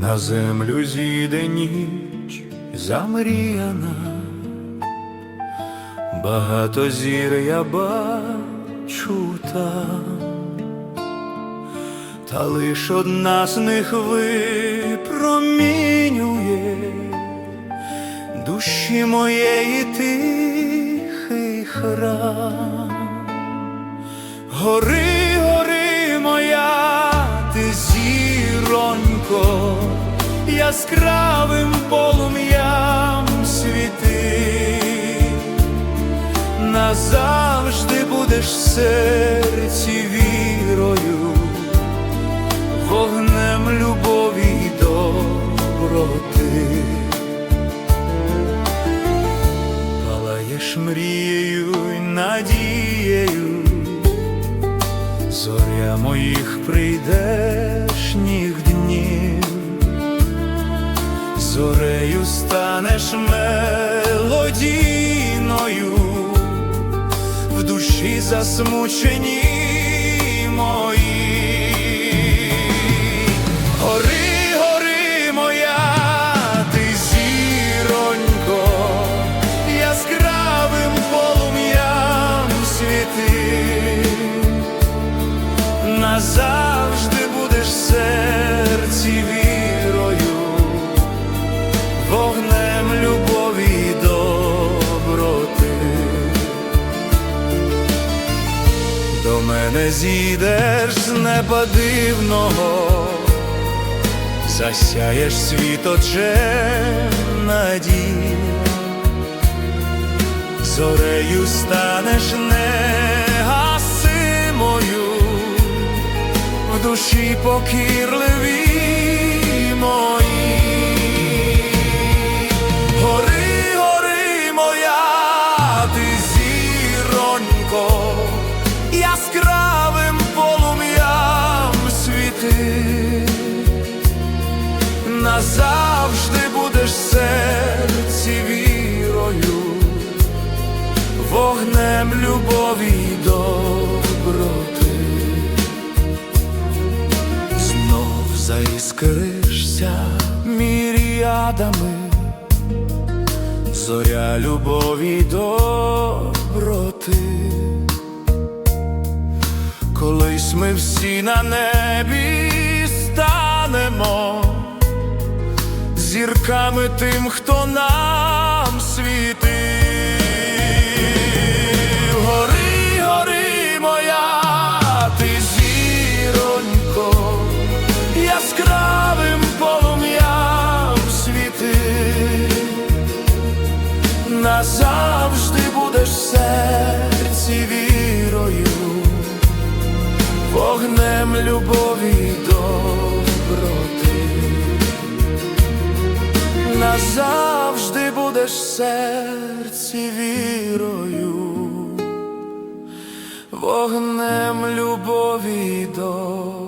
На землю зійде ніч замріяна, багато зір я бачу там, та лиш одна з них випромінює душі моєї тихий храм. Гори, яскравим полум'ям світи, назавжди будеш в серці вірою, вогнем любові й доброти. Палаєш мрією й надією, зоря моїх прийдешніх днів, зорею станеш мелодійною, в душі засмучені мої. Гори, гори моя, ти зіронько, яскравим полум'ям світи, назавжди будеш в серці мене зійдеш з неба дивного, засяєш світ очем надій, зорею станеш негасимою, в душі покірливі назавжди будеш в серці вірою, вогнем любові й доброти. Знов заіскришся міріадами, зоря любові доброти. Колись ми всі на небі станемо зірками тим, хто нам світив. Гори, гори моя, ти зіронько, яскравим полум'ям світи, назавжди будеш серці вірою вогнем любові й доброти, назавжди будеш в серці вірою, вогнем любові доброти.